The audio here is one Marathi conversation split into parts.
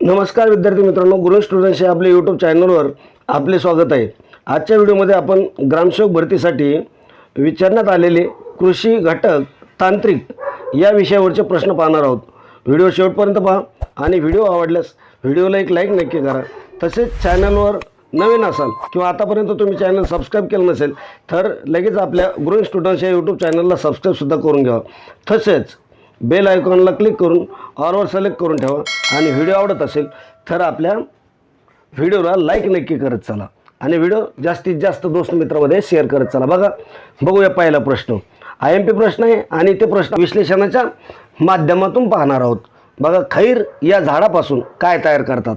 नमस्कार विद्यार्थी मित्रांनो गुरु स्टुडंट्स या आपल्या यूट्यूब चॅनलवर आपले स्वागत आहे. आजच्या व्हिडिओमध्ये आपण ग्रामसेवक भरतीसाठी विचारण्यात आलेले कृषी घटक तांत्रिक या विषयावरचे प्रश्न पाहणार आहोत. व्हिडिओ शेवटपर्यंत पहा आणि व्हिडिओ आवडल्यास व्हिडिओला एक लाईक नक्की करा. तसेच चॅनलवर नवीन असाल किंवा आतापर्यंत तुम्ही चॅनल सबस्क्राईब केलं नसेल तर लगेच आपल्या गुरु स्टुडंट्स या यूट्यूब चॅनलला सबस्क्राईबसुद्धा करून घ्यावा तसेच बेल आयकॉनला क्लिक करून ऑलवर सिलेक्ट करून ठेवा. आणि व्हिडिओ आवडत असेल तर आपल्या व्हिडिओला लाईक नक्की करत चला. आणि व्हिडिओ जास्तीत जास्त दोस्त मित्रामध्ये शेअर करत चला. बघा बघूया पहिला प्रश्न. आय एम पी प्रश्न आहे आणि ते प्रश्न विश्लेषणाच्या माध्यमातून पाहणार आहोत. बघा खैर या झाडापासून काय तयार करतात?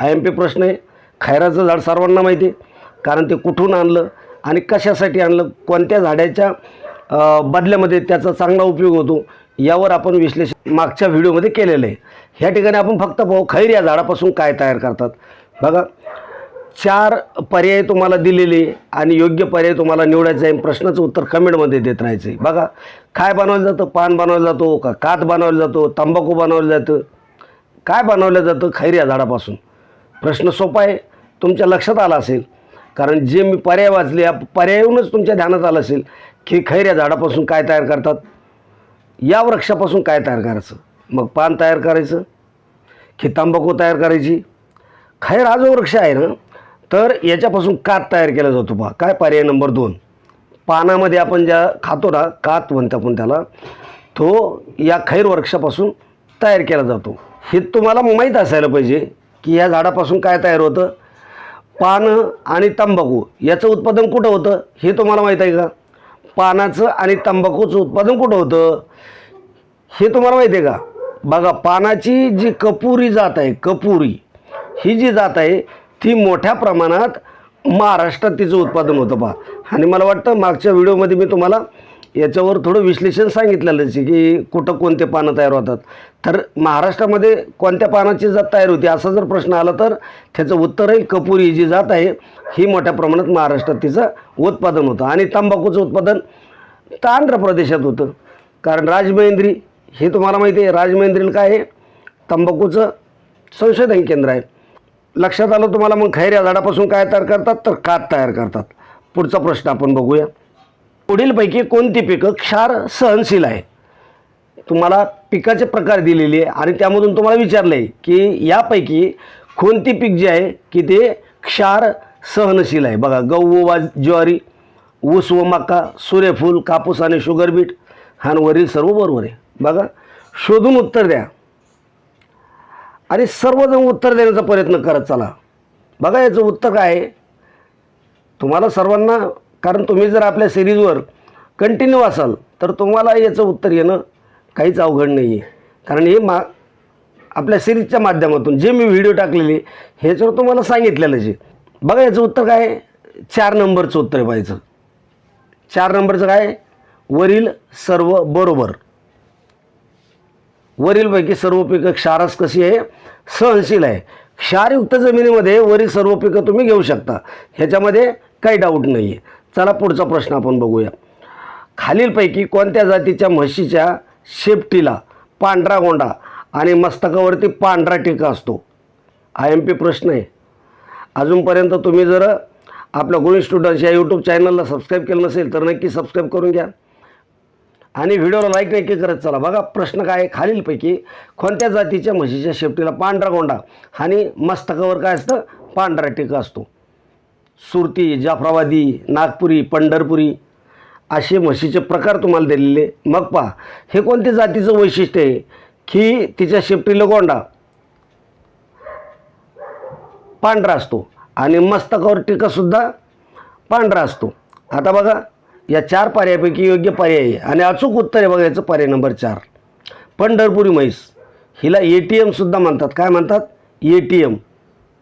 आय एम पी प्रश्न आहे. खैराचं झाड सर्वांना माहिती आहे. कारण ते कुठून आणलं आणि कशासाठी आणलं? कोणत्या झाडाच्या बदल्यामध्ये त्याचा चांगला उपयोग होतो? यावर आपण विश्लेषण मागच्या व्हिडिओमध्ये केलेलं आहे. ह्या ठिकाणी आपण फक्त पाहू खैर या झाडापासून काय तयार करतात. बघा चार पर्याय तुम्हाला दिलेले आणि योग्य पर्याय तुम्हाला निवडायचं आहे. प्रश्नाचं उत्तर कमेंटमध्ये देत राहायचं आहे. बघा काय बनवलं जातं? पान बनवलं जातो का कात बनवलं जातो तंबाखू बनवलं जातं? काय बनवलं जातं खैर या झाडापासून? प्रश्न सोपा आहे. तुमच्या लक्षात आला असेल. कारण जे मी पर्याय वाचले या पर्यायहूनच तुमच्या ध्यानात आलं असेल की खैर या झाडापासून काय तयार करतात? या वृक्षापासून काय तयार करायचं? मग पान तयार करायचं की तंबाखू तयार करायची. खैर हा जो वृक्ष आहे ना तर याच्यापासून कात तयार केला जातो पहा काय पर्याय नंबर दोन? पानामध्ये आपण ज्या खातो ना कात म्हणतो आपण त्याला तो या खैर वृक्षापासून तयार केला जातो. हे तुम्हाला माहीत असायला पाहिजे की या झाडापासून काय तयार होतं? पानं आणि तंबाखू याचं उत्पादन कुठं होतं? हे तुम्हाला माहीत आहे का? पानाचं आणि तंबाखूचं उत्पादन कुठं होतं? हे तुम्हाला माहिती आहे का? बघा पानाची जी कपुरी जात आहे कपुरी ही जी जात आहे ती मोठ्या प्रमाणात महाराष्ट्रात तिचं उत्पादन होतं पहा. आणि मला वाटतं मागच्या व्हिडिओमध्ये मी तुम्हाला याच्यावर थोडं विश्लेषण सांगितलेलंच आहे की कुठं कोणते पानं तयार होतात. तर महाराष्ट्रामध्ये कोणत्या पानाची जात तयार होती असा जर प्रश्न आला तर त्याचं उत्तर आहे कपुरी जी जात आहे ही मोठ्या प्रमाणात महाराष्ट्रात तिचं उत्पादन होतं. आणि तंबाखूचं उत्पादन तर आंध्र प्रदेशात होतं. कारण राजमहेंद्री हे तुम्हाला माहिती आहे राजमहेंद्रीला काय आहे? तंबाखूचं संशोधन केंद्र आहे. लक्षात आलं तुम्हाला मग खैर या झाडापासून काय तयार करतात? तर कात तयार करतात. पुढचा प्रश्न आपण बघूया. पुढीलपैकी कोणती पिकं क्षार सहनशील आहे? तुम्हाला पिकाचे प्रकार दिलेले आहे आणि त्यामधून तुम्हाला विचारलं आहे की यापैकी कोणती पीक जे आहे की ते क्षार सहनशील आहे? बघा गहू व ज्वारी ऊस व मका सूर्यफूल कापूस आणि शुगरबीट बीट वरील सर्व बरोबर आहे. बघा शोधून उत्तर द्या. आणि सर्वजण उत्तर देण्याचा प्रयत्न करत चला. बघा याचं उत्तर काय आहे? तुम्हाला सर्वांना कारण तुम्ही जर आपल्या सिरीजवर कंटिन्यू असाल तर तुम्हाला याचं उत्तर येणं काहीच अवघड नाही आहे कारण हे मा आपल्या सिरीजच्या माध्यमातून जे मी व्हिडिओ टाकलेले ह्याच्यावर तुम्हाला सांगितलेलं जे बघा याचं उत्तर काय आहे? चार नंबरचं उत्तर आहे पाहायचं चार नंबरचं काय वरील सर्व बरोबर. वरीलपैकी सर्व पिकं क्षारस कशी आहे? सहनशील आहे. क्षारयुक्त जमिनीमध्ये वरील सर्व पिकं तुम्ही घेऊ शकता. ह्याच्यामध्ये काही डाऊट नाही आहे चला पुढचा प्रश्न आपण बघूया. खालीलपैकी कोणत्या जातीच्या म्हशीच्या शेपटीला पांढरा गोंडा आणि मस्तकावरती पांढरा टिका असतो? आय एम पी प्रश्न आहे. अजूनपर्यंत तुम्ही जर आपल्या गुणी स्टुडंट्स या यूट्यूब चॅनलला सबस्क्राईब केलं नसेल तर नक्की सबस्क्राईब करून घ्या. आणि व्हिडिओला लाईक नक्की करत चला. बघा प्रश्न काय आहे? खालीलपैकी कोणत्या जातीच्या म्हशीच्या शेपटीला पांढरा गोंडा आणि मस्तकावर काय असतं? पांढरा टिका असतो. सुरती जाफराबादी नागपुरी पंढरपुरी असे म्हशीचे प्रकार तुम्हाला दिलेले. मग पहा हे कोणत्या जातीचं वैशिष्ट्य आहे? की तिच्या शेपटीला गोंडा पांढरा असतो आणि मस्तकावर टिकासुद्धा पांढरा असतो. आता बघा या चार पर्यायापैकी योग्य पर्याय आहे. आणि अचूक उत्तर आहे बघा याचं पर्याय नंबर चार. पंढरपुरी म्हैस. हिला ए टी एमसुद्धा म्हणतात. काय म्हणतात? A T M.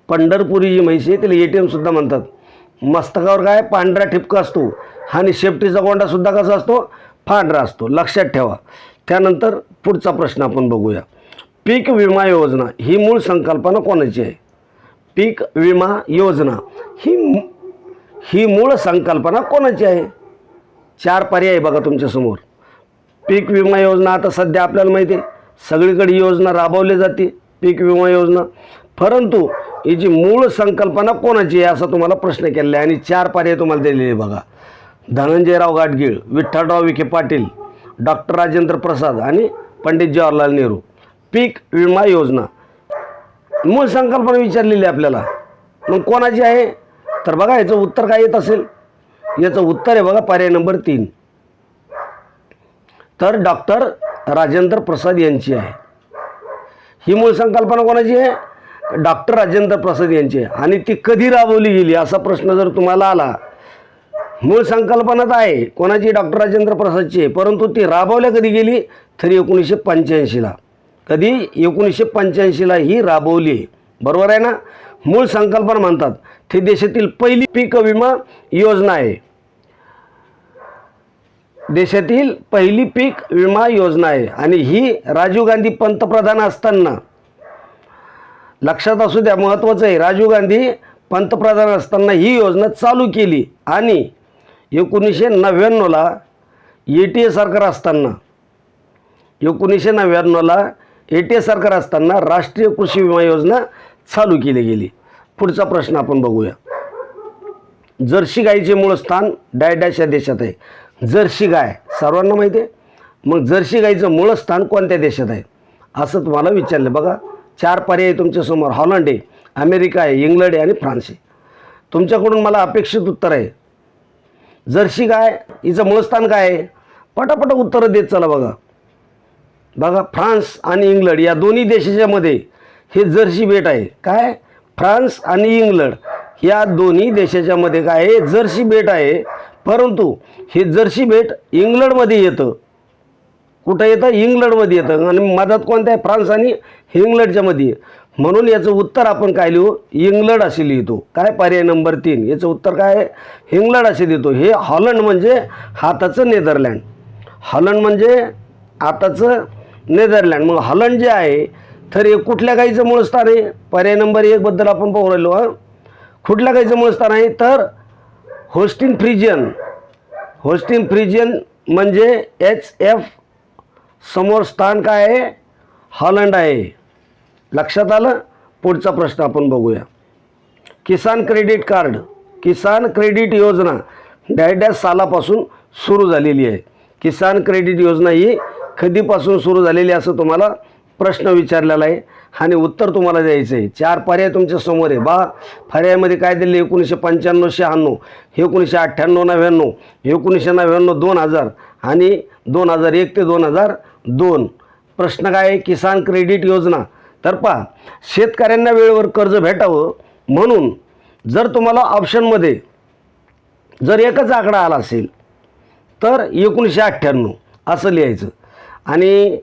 पंढरपुरी जी म्हैस आहे तिला ए टी एमसुद्धा म्हणतात. मस्तकावर काय? पांढरा ठिपका असतो. आणि शेपटीचा गोंडासुद्धा कसा असतो? पांढरा असतो. लक्षात ठेवा. त्यानंतर पुढचा प्रश्न आपण बघूया. पीक विमा योजना ही मूळ संकल्पना कोणाची आहे? पीक विमा योजना ही ही मूळ संकल्पना कोणाची आहे? चार पर्याय आहे बघा तुमच्यासमोर पीक विमा योजना आता सध्या आपल्याला माहिती आहे. सगळीकडे योजना राबवली जाते पीक विमा योजना. परंतु याची मूळ संकल्पना कोणाची आहे असा तुम्हाला प्रश्न केलेला आहे आणि चार पर्याय तुम्हाला दिलेले आहे बघा. धनंजयराव गाडगीळ विठ्ठलराव विखे पाटील डॉक्टर राजेंद्र प्रसाद आणि पंडित जवाहरलाल नेहरू. पीक विमा योजना. मूळ संकल्पना विचारलेली आहे आपल्याला. मग कोणाची आहे? तर बघा याचं उत्तर काय येत असेल? याचं उत्तर आहे बघा पर्याय नंबर तीन. तर डॉक्टर राजेंद्र प्रसाद यांची आहे. ही मूळ संकल्पना कोणाची आहे? डॉक्टर राजेंद्र प्रसाद यांची आहे. आणि ती कधी राबवली गेली असा प्रश्न जर तुम्हाला आला मूळ संकल्पना तर आहे कोणाची? डॉक्टर राजेंद्र प्रसादची आहे. परंतु ती राबवल्या कधी गेली? तर एकोणीसशे पंच्याऐंशीला कधी? एकोणीसशे पंच्याऐंशीला ही राबवली आहे. बरोबर आहे ना? मूळ संकल्पना म्हणतात ती देशातील पहिली पीक विमा योजना आहे. देशातील पहिली पीक विमा योजना आहे. आणि ही राजीव गांधी पंतप्रधान असताना. लक्षात असू द्या महत्त्वाचं आहे. राजीव गांधी पंतप्रधान असताना ही योजना चालू केली. आणि एकोणीसशे नव्याण्णवला ए टी ए सरकार असताना. एकोणीसशे नव्याण्णवला ए टी ए सरकार असताना राष्ट्रीय कृषी विमा योजना चालू केली गेली. पुढचा प्रश्न आपण बघूया. जर्सी गाईचे मूळ स्थान डायडॅश या देशात आहे. जर्सी गाय. सर्वांना माहिती आहे मग जर्सी गाईचं मूळ स्थान कोणत्या देशात आहे? असं तुम्हाला विचारलं. बघा चार पर्याय तुमच्यासमोर हॉलंड आहे अमेरिका आहे इंग्लंड आहे आणि फ्रान्स आहे. तुमच्याकडून मला अपेक्षित उत्तर आहे. जर्सी गाय हिचं मूळ स्थान काय आहे? पटापट उत्तरं देत चला बघा. बघा फ्रान्स आणि इंग्लंड या दोन्ही देशाच्यामध्ये हे जर्सी बेट आहे. काय? फ्रान्स आणि इंग्लंड या दोन्ही देशाच्यामध्ये काय आहे? जर्सी बेट आहे. परंतु हे जर्सी भेट इंग्लंडमध्ये येतं. कुठं येतं? इंग्लंडमध्ये येतं. आणि मधात कोणत्या? आहे फ्रान्स आणि इंग्लंडच्यामध्ये म्हणून याचं उत्तर आपण काय लिहू? इंग्लंड असे लिहितो. काय पर्याय नंबर तीन? याचं उत्तर काय आहे? इंग्लंड असे देतो हे हॉलंड म्हणजे हाताचं नेदरलँड. हॉलंड म्हणजे आताचं नेदरलँड. मग हॉलंड जे आहे तर हे कुठल्या गाईचं मूळ स्थान आहे? पर्याय नंबर एकबद्दल आपण पाहू राहिलो कुठल्या गाईचं मूळ स्थान आहे? तर होस्टिन फ्रिजियन. होस्टिन फ्रिजियन म्हणजे एच एफ समोर स्थान काय आहे? हॉलंड आहे. लक्षात आलं? पुढचा प्रश्न आपण बघूया. Kisan credit card Kisan credit योजना डॅडॅश सालापासून सुरू झालेली आहे. किसान क्रेडिट योजना ही कधीपासून सुरू झालेली असं तुम्हाला प्रश्न विचारलेला आहे. आणि उत्तर तुम्हाला द्यायचं आहे चार पर्याय तुमच्यासमोर आहे. बा पर्यायामध्ये काय दिले? एकोणीसशे पंच्याण्णव शहाण्णव एकोणीसशे अठ्ठ्याण्णव नव्याण्णव एकोणीसशे नव्याण्णव दोन हजार आणि दोन हजार एक ते दोन हजार दोन. प्रश्न काय आहे? किसान क्रेडिट योजना. तर पहा शेतकऱ्यांना वेळेवर कर्ज भेटावं म्हणून जर तुम्हाला ऑप्शनमध्ये जर एकच आकडा आला असेल तर एकोणीसशे अठ्ठ्याण्णव असं लिहायचं. आणि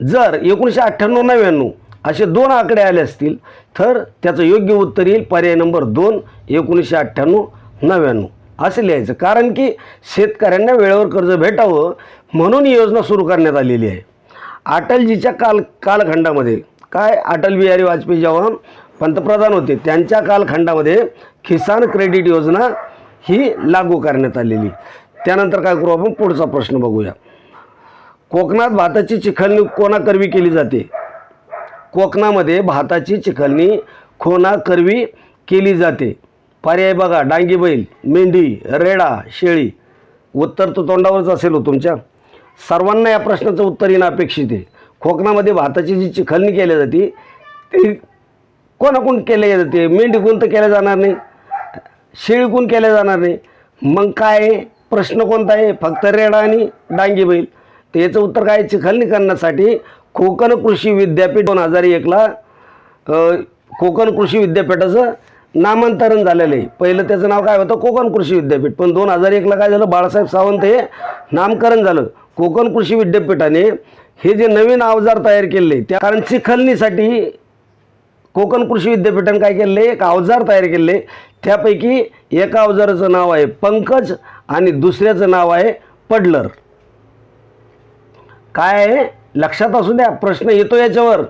जर एकोणीसशे अठ्ठ्याण्णव नव्याण्णव असे दोन आकडे आले असतील तर त्याचं योग्य उत्तर येईल पर्याय नंबर दोन एकोणीसशे अठ्ठ्याण्णव नव्याण्णव. असं लिहायचं. कारण की शेतकऱ्यांना वेळेवर कर्ज भेटावं म्हणून ही योजना सुरू करण्यात आलेली आहे. अटलजीच्या काल कालखंडामध्ये काय अटल बिहारी वाजपेयी जेव्हा पंतप्रधान होते त्यांच्या कालखंडामध्ये किसान क्रेडिट योजना ही लागू करण्यात आलेली. त्यानंतर काय करू आपण? पुढचा प्रश्न बघूया. कोकणात भाताची चिखलणी कोणाकरवी केली जाते? कोकणामध्ये भाताची चिखलणी कोणाकरवी केली जाते? पर्याय बघा डांगी बैल मेंढी रेडा शेळी. उत्तर तो तोंडावरच असेल हो तुमच्या. सर्वांना या प्रश्नाचं उत्तर येणं अपेक्षित आहे. कोकणामध्ये भाताची जी चिखलणी केली जाते ती कोणाकडून केली जाते? मेंढी तर केल्या जाणार नाही. शेळीकून केल्या जाणार नाही. मग काय? आहे? प्रश्न कोणता आहे? फक्त रेडा आणि डांगी बैल. तर याचं उत्तर काय? आहे? करण्यासाठी कोकण कृषी विद्यापीठ दोन हजार एकला कोकण कृषी विद्यापीठाचं नामांतरण झालेलं आहे. पहिलं त्याचं नाव काय होतं? कोकण कृषी विद्यापीठ. पण दोन हजार एकला काय झालं? बाळासाहेब सावंत हे नामकरण झालं. कोकण कृषी विद्यापीठाने हे जे नवीन अवजार तयार केले त्या कारण चिखलणीसाठी कोकण कृषी विद्यापीठाने काय केले एक अवजार तयार केले त्यापैकी एका अवजाराचं नाव आहे पंकज आणि दुसऱ्याचं नाव आहे पडलर. काय आहे? लक्षात असू द्या प्रश्न येतो याच्यावर.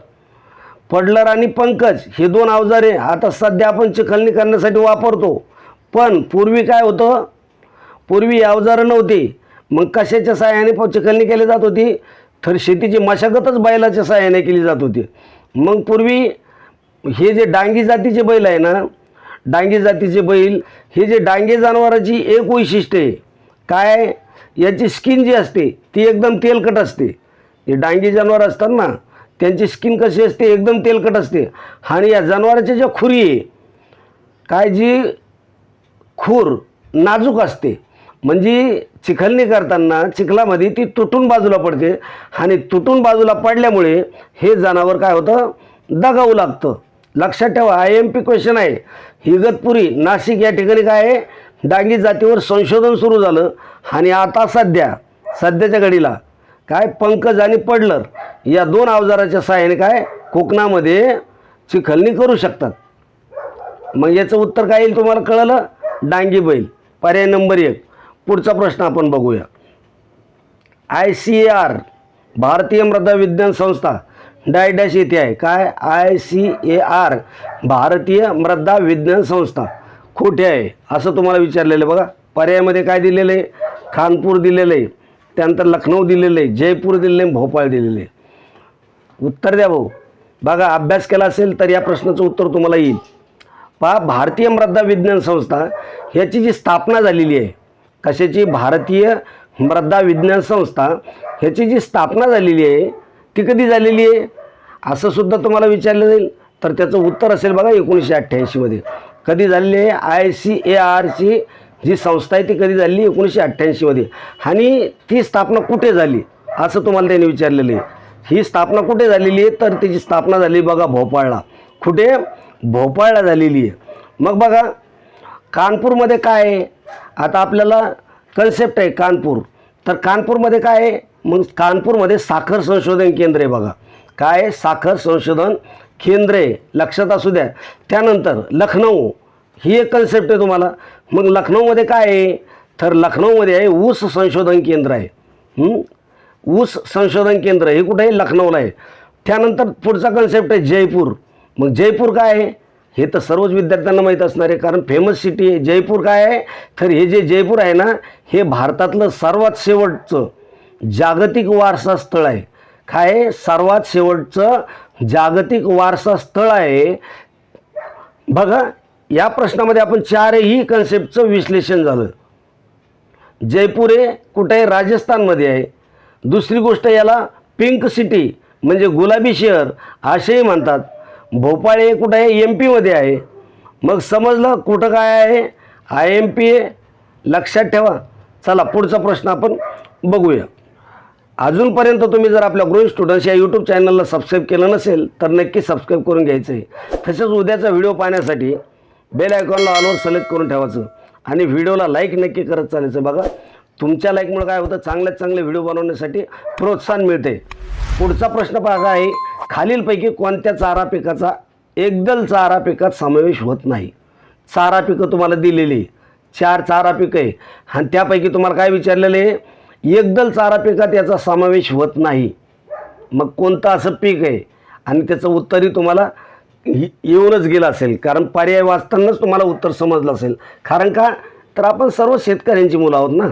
पडलर आणि पंकज हे दोन अवजारे आता सध्या आपण चिखलणी करण्यासाठी वापरतो. पण पूर्वी काय होतं? पूर्वी अवजारं नव्हती. मग कशाच्या साहाय्याने प- चिखलणी केली जात होती? तर शेतीची मशागतच बैलाच्या सहाय्याने केली जात होती. मग पूर्वी हे जे डांगी जातीचे बैल आहे ना डांगी जातीचे बैल हे जे डांगे जनावराची एक वैशिष्ट्य आहे. काय? याची स्किन जी असते ती एकदम तेलकट असते. जे डांगी जनावर असतात ना त्यांची स्किन कशी असते एकदम तेलकट असते. आणि या जनावराच्या ज्या खुरी आहे काय जी खूर नाजूक असते म्हणजे चिखलणी करताना चिखलामध्ये ती तुटून बाजूला पडते. आणि तुटून बाजूला पडल्यामुळे हे जनावर काय होतं दगावू लागतं. लक्षात ठेवा आय एम पी क्वेश्चन आहे. इगतपुरी नाशिक या ठिकाणी काय आहे डांगी जातीवर संशोधन सुरू झालं आणि आता सध्या सध्याच्या घडीला काय पंकज आणि पडलर या दोन अवजाराच्या सहाय्याने काय कोकणामध्ये चिखलणी करू शकतात? मग याचं उत्तर काय येईल तुम्हाला कळलं? डांगी बैल. पर्याय नंबर एक. पुढचा प्रश्न आपण बघूया. आय सी ए आर भारतीय मृदा विज्ञान संस्था डाय डॅश येथे आहे. काय? आय सी ए आर भारतीय मृदा विज्ञान संस्था. खोटे आहे असं तुम्हाला विचारलेलं आहे बघा. पर्यायामध्ये काय दिलेलं आहे खानपूर दिलेलं आहे त्यानंतर लखनौ दिलेलं आहे जयपूर दिलेलं आहे भोपाळ दिलेलं आहे उत्तर द्या भाऊ. बघा अभ्यास केला असेल तर या प्रश्नाचं उत्तर तुम्हाला येईल. पहा भारतीय मृदा विज्ञान संस्था ह्याची जी स्थापना झालेली आहे कशाची? भारतीय मृदा विज्ञान संस्था ह्याची जी स्थापना झालेली आहे ती कधी झालेली आहे? असंसुद्धा तुम्हाला विचारलं जाईल. तर त्याचं उत्तर असेल बघा एकोणीसशे अठ्ठ्याऐंशीमध्ये. कधी झालेली आहे? आय सी ए आरची जी संस्था आहे ती कधी झाली एकोणीसशे अठ्ठ्याऐंशीमध्ये आणि ती स्थापना कुठे झाली? असं तुम्हाला त्यांनी विचारलेलं आहे. ही स्थापना कुठे झालेली आहे? तर तिची स्थापना झाली बघा भोपाळला. कुठे? भोपाळला झालेली आहे. मग बघा कानपूरमध्ये काय आहे? आता आपल्याला कन्सेप्ट आहे कानपूर. तर कानपूरमध्ये काय आहे? मग कानपूरमध्ये साखर संशोधन केंद्र आहे बघा. काय आहे? साखर संशोधन केंद्र आहे लक्षात असू द्या. त्यानंतर लखनऊ ही एक कन्सेप्ट आहे तुम्हाला. मग लखनौमध्ये काय आहे? तर लखनौमध्ये आहे ऊस संशोधन केंद्र आहे. ऊस संशोधन केंद्र हे कुठे आहे लखनौला आहे. त्यानंतर पुढचा कन्सेप्ट आहे जयपूर. मग जयपूर काय आहे? हे तर सर्वच विद्यार्थ्यांना माहीत असणार आहे कारण फेमस सिटी आहे. जयपूर काय आहे? तर हे जे जयपूर आहे ना हे भारतातलं सर्वात शेवटचं जागतिक वारसा स्थळ आहे. काय सर्वात शेवटचं जागतिक वारसा स्थळ आहे. बघा या प्रश्नामध्ये आपण चारही कन्सेप्टचं विश्लेषण झालं. जयपूर हे कुठे? आहे राजस्थानमध्ये आहे. दुसरी गोष्ट याला पिंक सिटी म्हणजे गुलाबी शहर असेही म्हणतात. भोपाळ हे कुठं आहे? एम पीमध्ये आहे. मग समजलं कुठं काय आहे? आय एम पी आहे. लक्षात ठेवा. चला पुढचा प्रश्न आपण बघूया. अजूनपर्यंत तुम्ही जर आपल्या ग्रोईंग स्टुडंट्स या यूट्यूब चॅनलला सबस्क्राईब केलं नसेल तर नक्की सबस्क्राईब करून घ्यायचं आहे तसेच उद्याचा व्हिडिओ पाहण्यासाठी बेल आयकॉनला ऑलवर सिलेक्ट करून ठेवायचं. आणि व्हिडिओला लाईक नक्की करत चालायचं बघा. तुमच्या लाईकमुळे काय होतं? चांगल्यात चांगले व्हिडिओ बनवण्यासाठी प्रोत्साहन मिळते. पुढचा प्रश्न पाहा आहे खालीलपैकी कोणत्या चारा पिकाचा एकदल चारा पिकात समावेश होत नाही? चारा पिकं तुम्हाला दिलेली. आहे. चार चारा पिकं आहे. आणि त्यापैकी तुम्हाला काय विचारलेलं आहे? एकदल चारा पिकात याचा समावेश होत नाही. मग कोणतं असं पीक आहे? आणि त्याचं उत्तरही तुम्हाला येऊनच गेलं असेल. कारण पर्याय वाचतानाच तुम्हाला उत्तर समजलं असेल. कारण का? तर आपण सर्व शेतकऱ्यांची मुलं आहोत ना.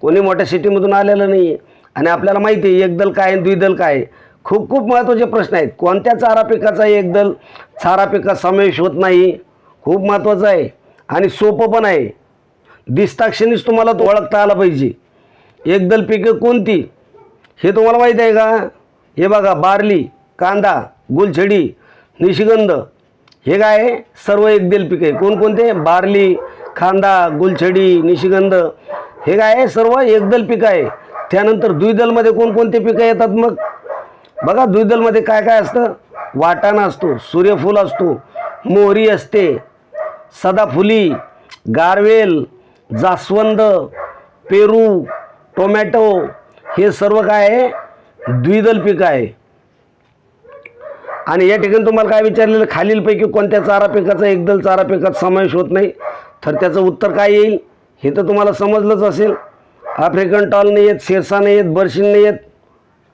कोणी मोठ्या सिटीमधून आलेलं नाही आहे आणि आपल्याला माहिती आहे एकदल काय आहे द्विदल काय? आहे खूप खूप महत्त्वाचे प्रश्न आहेत. कोणत्या चारा पिकाचा एकदल चारा पिकात समावेश होत नाही? खूप महत्त्वाचं आहे. आणि सोपं पण आहे. दिसताक्षणीच तुम्हाला तो ओळखता आला पाहिजे. एकदल पिकं कोणती? हे तुम्हाला माहीत आहे का? हे बघा बार्ली कांदा गुलछडी निशिगंध. हे काय? आहे सर्व एकदल पिकं आहे. कोणकोणते? बार्ली कांदा गुलछडी निशिगंध. हे काय? आहे सर्व एकदल पिकं आहे. त्यानंतर द्विदलमध्ये कोणकोणते पिकं येतात मग? बघा द्विदलमध्ये काय काय असतं? वाटाणा असतो सूर्यफूल असतो मोहरी असते सदाफुली गारवेल जास्वंद पेरू टोमॅटो हे सर्व काय आहे? द्विदल पीक आहे. आणि या ठिकाणी तुम्हाला काय विचारलेलं खालीलपैकी कोणत्या चारा पिकाचा एकदल चारा पिकात समावेश होत नाही? तर त्याचं उत्तर काय येईल? हे तर तुम्हाला समजलंच असेल. आफ्रिकन टॉल नाही येत शेरसा नाही येत बर्शीन नाही येत.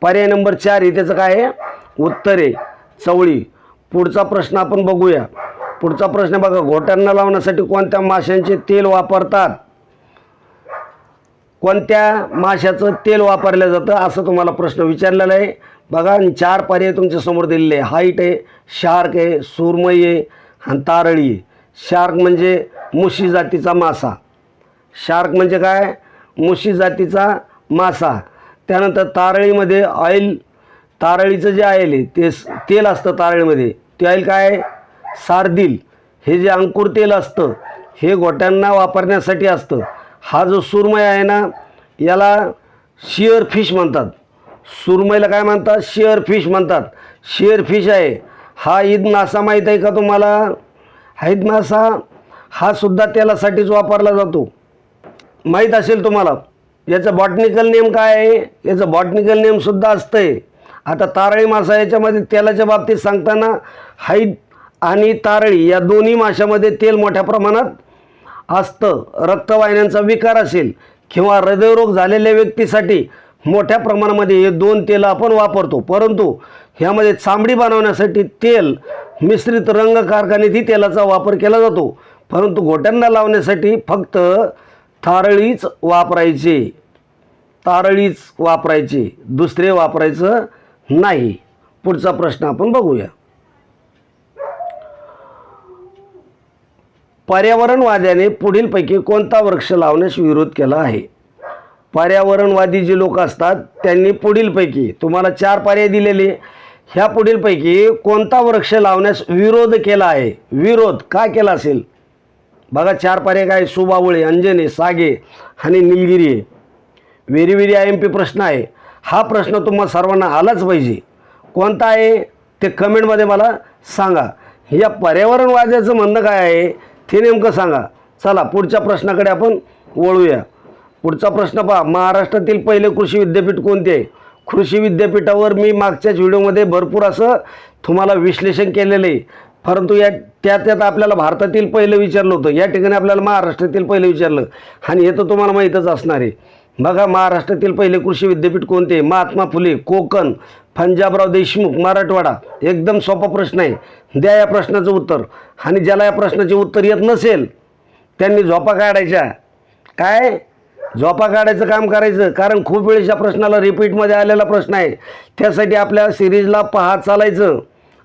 पर्याय नंबर चार हे त्याचं काय आहे? उत्तर आहे. चवळी. पुढचा प्रश्न आपण बघूया. पुढचा प्रश्न बघा घोट्यांना लावण्यासाठी कोणत्या माशांचे तेल वापरतात? कोणत्या माशाचं तेल वापरलं जातं असं तुम्हाला प्रश्न विचारलेला आहे बघा आणि चार पर्याय तुमच्यासमोर दिलेले आहे. हाईट आहे शार्क आहे सुरमई आहे आणि तारळी आहे. शार्क म्हणजे मुशी जातीचा मासा. शार्क म्हणजे काय? मुशी जातीचा मासा. त्यानंतर तारळीमध्ये ऑइल तारळीचं जे ऑइल आहे ते तेल असतं तारळीमध्ये. ते ऑइल काय आहे? सारदिल. हे जे अंकुर तेल असतं हे गोट्यांना वापरण्यासाठी असतं. हा जो सुरमई आहे ना याला शिअर फिश म्हणतात. सुरमईला काय म्हणतात? शिअर फिश म्हणतात. शिअर फिश आहे. हा ईद मासा माहीत आहे का तुम्हाला? हा ईद मासा हा सुद्धा तेलासाठीच वापरला जातो. माहीत असेल तुम्हाला? याचं बॉटनिकल नेम काय आहे? याचं बॉटनिकल नेमसुद्धा असतं आहे आता तारळी मासा याच्यामध्ये तेलाच्या बाबतीत सांगताना हाईट आणि तारळी या दोन्ही माशामध्ये तेल मोठ्या प्रमाणात असतं रक्तवाहिन्यांचा विकार असेल किंवा हृदयरोग झालेल्या व्यक्तीसाठी मोठ्या प्रमाणामध्ये हे दोन तेल आपण वापरतो. परंतु ह्यामध्ये चांबडी बनवण्यासाठी तेल मिश्रित रंग कारखान्यातही तेलाचा वापर केला जातो. परंतु घोट्यांना लावण्यासाठी फक्त थारळीच वापरायचे. तारळीच वापरायचे. दुसरे वापरायचं नाही. पुढचा प्रश्न आपण बघूया. पर्यावरणवाद्याने पुढीलपैकी कोणता वृक्ष लावण्यास विरोध केला आहे? पर्यावरणवादी जे लोक असतात त्यांनी पुढीलपैकी तुम्हाला चार पर्याय दिलेले. ह्या पुढीलपैकी कोणता वृक्ष लावण्यास विरोध केला आहे? विरोध का केला असेल? बघा चार पर्याय काय? सुबावळे अंजने सागे आणि निलगिरी. आहे व्हेरी व्हेरी आय एम पी प्रश्न आहे. हा प्रश्न तुम्हाला सर्वांना आलाच पाहिजे. कोणता आहे? ते कमेंटमध्ये मला सांगा. या पर्यावरणवाद्याचं म्हणणं काय आहे? ते नेमकं सांगा. चला पुढच्या प्रश्नाकडे आपण वळूया. पुढचा प्रश्न पहा. महाराष्ट्रातील पहिले कृषी विद्यापीठ कोणते? आहे कृषी विद्यापीठावर मी मागच्याच व्हिडिओमध्ये भरपूर असं तुम्हाला विश्लेषण केलेलं आहे. परंतु या त्या त्यात आपल्याला भारतातील पहिलं विचारलं होतं. या ठिकाणी आपल्याला महाराष्ट्रातील पहिलं विचारलं. आणि हे तर तुम्हाला माहीतच असणार आहे. बघा महाराष्ट्रातील पहिले कृषी विद्यापीठ कोणते? महात्मा फुले कोकण पंजाबराव देशमुख मराठवाडा. एकदम सोपा प्रश्न आहे. द्या या प्रश्नाचं उत्तर. आणि ज्याला या प्रश्नाचे उत्तर येत नसेल त्यांनी झोपा काढायच्या. काय? झोपा काढायचं काम करायचं. कारण खूप वेळेस या प्रश्नाला रिपीटमध्ये आलेला प्रश्न आहे. त्यासाठी आपल्या सिरीजला पाहत चालायचं.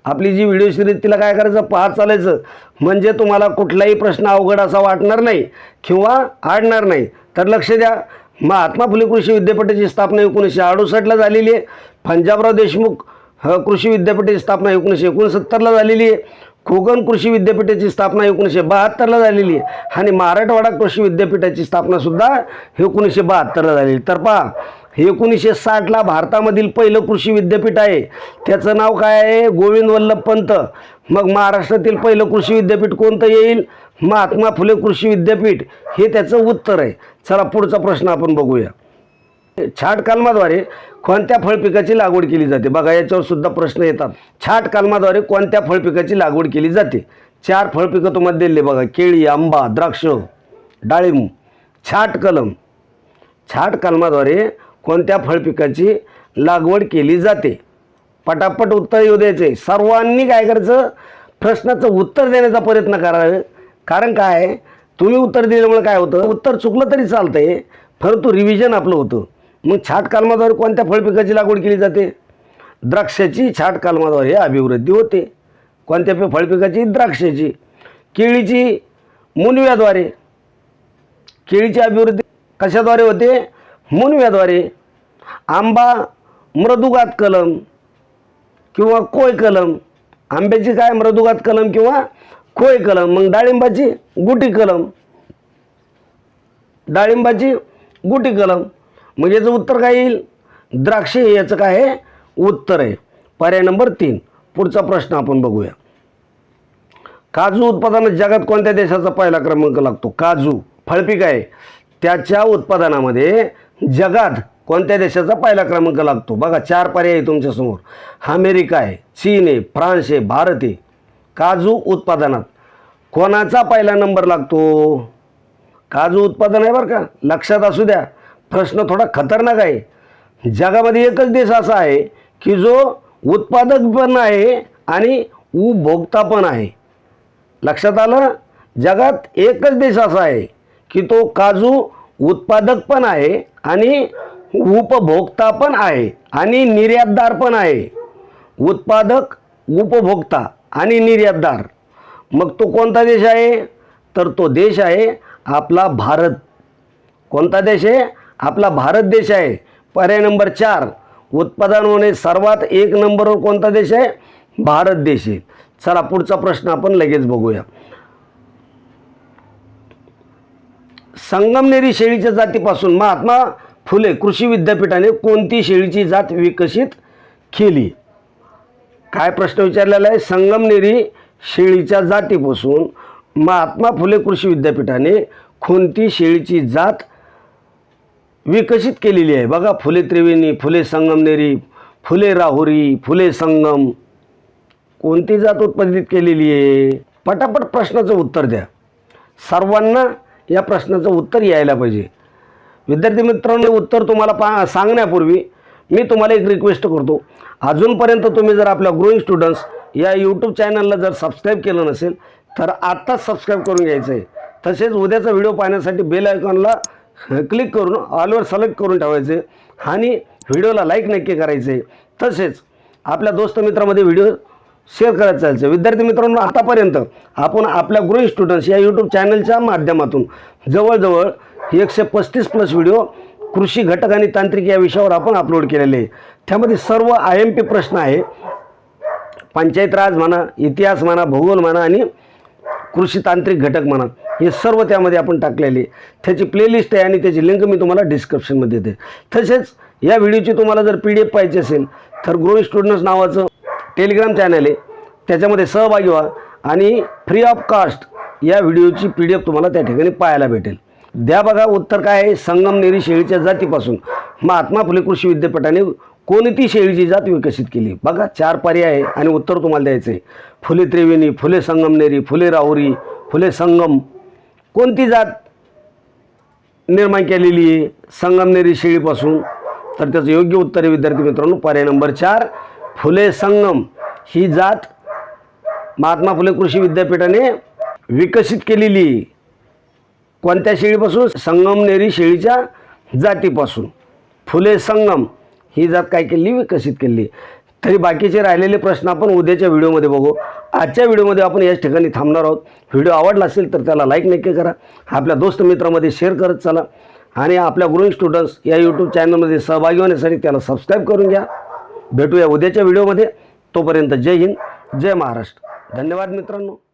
आपली जी व्हिडिओ सिरीज तिला काय करायचं? पाहत चालायचं. म्हणजे तुम्हाला कुठलाही प्रश्न अवघड असा वाटणार नाही किंवा आडणार नाही. तर लक्ष द्या. महात्मा फुले कृषी विद्यापीठाची स्थापना एकोणीसशे अडुसष्टला झालेली आहे. पंजाबराव देशमुख ह, कृषी विद्यापीठाची स्थापना एकोणीसशे एकोणसत्तरला झालेली आहे. कोकण कृषी विद्यापीठाची स्थापना एकोणीसशे बहात्तरला झालेली आहे. आणि मराठवाडा कृषी विद्यापीठाची स्थापनासुद्धा एकोणीसशे बहात्तरला झालेली. तर पहा एकोणीसशे साठला भारतामधील पहिलं कृषी विद्यापीठ आहे. त्याचं नाव काय आहे? गोविंद वल्लभ पंत. मग महाराष्ट्रातील पहिलं कृषी विद्यापीठ कोणतं येईल? महात्मा फुले कृषी विद्यापीठ हे त्याचं उत्तर आहे. चला पुढचा प्रश्न आपण बघूया. छाट कलमाद्वारे कोणत्या फळपिकाची लागवड केली जाते? बघा याच्यावर सुद्धा प्रश्न येतात. छाट कलमाद्वारे कोणत्या फळपिकाची लागवड केली जाते? चार फळपिकं तुम्हाला दिले बघा केळी आंबा द्राक्ष डाळिंब. छाट कलम. छाट कलमाद्वारे कोणत्या फळपिकाची लागवड केली जाते? पटापट उत्तर येऊ द्यायचे सर्वांनी काय करायचं? प्रश्नाचं उत्तर देण्याचा प्रयत्न करावे. कारण काय? तुम्ही उत्तर दिल्यामुळे काय होतं? उत्तर चुकलं तरी चालतंय परंतु रिव्हिजन आपलं होतं. मग छाट कलमाद्वारे कोणत्या फळपिकाची लागवड केली जाते? द्राक्षाची छाट कलमाद्वारे अभिवृद्धी होते. कोणत्या फळपिकाची? द्राक्षाची. केळीची मुनव्याद्वारे. केळीची अभिवृद्धी कशाद्वारे होते? मुनव्याद्वारे. आंबा मृदुगात कलम किंवा कोय कलम. आंब्याची काय मृदुगात कलम किंवा कोय कलम? मग डाळिंबाची गुटी कलम. डाळिंबाची गुटी कलम. मग याचं उत्तर काय येईल? द्राक्षे हे याचं काय आहे? उत्तर आहे. पर्याय नंबर तीन. पुढचा प्रश्न आपण बघूया. काजू उत्पादनात जगात कोणत्या देशाचा पहिला क्रमांक लागतो? काजू. फळपीक आहे. त्याच्या उत्पादनामध्ये जगात कोणत्या देशाचा पहिला क्रमांक लागतो? बघा चार पर्याय आहे तुमच्यासमोर. अमेरिका आहे चीन आहे फ्रान्स आहे भारत आहे. काजू उत्पादनात. कोणाचा पहिला नंबर लागतो? काजू उत्पादन आहे बरं का? लक्षात असू द्या. प्रश्न थोडा खतरनाक आहे. जगामध्ये एकच देश असा आहे की जो उत्पादक पण आहे आणि उपभोक्ता पण आहे. लक्षात आलं? जगात एकच देश असा आहे की तो काजू उत्पादक पण आहे आणि उपभोक्ता पण आहे आणि निर्यातदार पण आहे. उत्पादक उपभोक्ता. आणि निर्यातदार. मग तो कोणता देश आहे? तर तो देश आहे आपला भारत. कोणता देश आहे? आपला भारत देश आहे. पर्याय नंबर चार उत्पादन होणे सर्वात एक नंबरवर कोणता देश आहे? भारत देश आहे. चला पुढचा प्रश्न आपण लगेच बघूया. संगमनेरी शेळीच्या जातीपासून महात्मा फुले कृषी विद्यापीठाने कोणती शेळीची जात विकसित केली? काय प्रश्न विचारलेला आहे? संगमनेरी शेळीच्या जातीपासून महात्मा फुले कृषी विद्यापीठाने कोणती शेळीची जात विकसित केलेली आहे? बघा फुले त्रिवेणी फुले संगमनेरी फुले राहुरी फुले संगम. कोणती जात उत्पादित केलेली आहे? पटापट प्रश्नाचं उत्तर द्या. सर्वांना या प्रश्नाचं उत्तर यायला पाहिजे. विद्यार्थी मित्रांनो उत्तर तुम्हाला पा सांगण्यापूर्वी मी तुम्हाला एक रिक्वेस्ट करतो. अजूनपर्यंत तुम्ही जर आपल्या ग्रोईंग स्टुडंट्स या यूट्यूब चॅनलला जर सबस्क्राईब केलं नसेल तर आत्ताच सबस्क्राईब करून घ्यायचं आहे तसेच उद्याचा व्हिडिओ पाहण्यासाठी बेल आयकॉनला क्लिक करून ऑलवर सिलेक्ट करून ठेवायचे आणि व्हिडिओला लाईक नक्की करायचे तसेच आपल्या दोस्त मित्रामध्ये व्हिडिओ शेअर करायचं आहे विद्यार्थी मित्रांनो आतापर्यंत आपण आपल्या ग्रोईंग स्टुडंट्स या यूट्यूब चॅनलच्या माध्यमातून जवळजवळ एकशे पस्तीस प्लस व्हिडिओ कृषी घटक आणि तांत्रिक या विषयावर आपण अपलोड केलेले आहे. त्यामध्ये सर्व आय एम पी प्रश्न आहे. पंचायत राज म्हणा इतिहास म्हणा भूगोल म्हणा आणि कृषी तांत्रिक घटक म्हणा हे सर्व त्यामध्ये आपण टाकलेले त्याची प्लेलिस्ट आहे आणि त्याची लिंक मी तुम्हाला डिस्क्रिप्शनमध्ये देते. तसेच या व्हिडिओची तुम्हाला जर पी डी एफ पाहिजे असेल तर ग्रोई स्टुडंट्स नावाचं टेलिग्राम चॅनल आहे. त्याच्यामध्ये सहभागी व्हा आणि फ्री ऑफ कास्ट या व्हिडिओची पी डी एफ तुम्हाला त्या ठिकाणी पाहायला भेटेल. द्या बघा उत्तर काय आहे? संगमनेरी शेळीच्या जातीपासून. महात्मा फुले कृषी विद्यापीठाने कोणती शेळीची जात विकसित केली? बघा चार पर्याय आहे आणि उत्तर तुम्हाला द्यायचं आहे. फुले त्रिवेणी फुले संगमनेरी फुले राहुरी फुले संगम. कोणती जात निर्माण केलेली आहे? संगमनेरी शेळीपासून. तर त्याचं योग्य उत्तर आहे विद्यार्थी मित्रांनो पर्याय नंबर चार फुले संगम. ही जात महात्मा फुले कृषी विद्यापीठाने विकसित केलेली आहे. कोणत्या शेळीपासून? संगमनेरी शेळीच्या जातीपासून. फुले संगम ही जात काय केली? विकसित केली. तरी बाकीचे राहिलेले प्रश्न आपण उद्याच्या व्हिडिओमध्ये बघू. आजच्या व्हिडिओमध्ये आपण याच ठिकाणी थांबणार आहोत. व्हिडिओ आवडला असेल तर त्याला लाईक नक्की करा. आपल्या दोस्त मित्रामध्ये शेअर करत चला. आणि आपल्या ग्रोईंग स्टुडंट्स या यूट्यूब चॅनलमध्ये सहभागी होण्यासाठी त्याला सबस्क्राईब करून घ्या. भेटूया उद्याच्या व्हिडिओमध्ये. तोपर्यंत जय हिंद जय महाराष्ट्र. धन्यवाद मित्रांनो.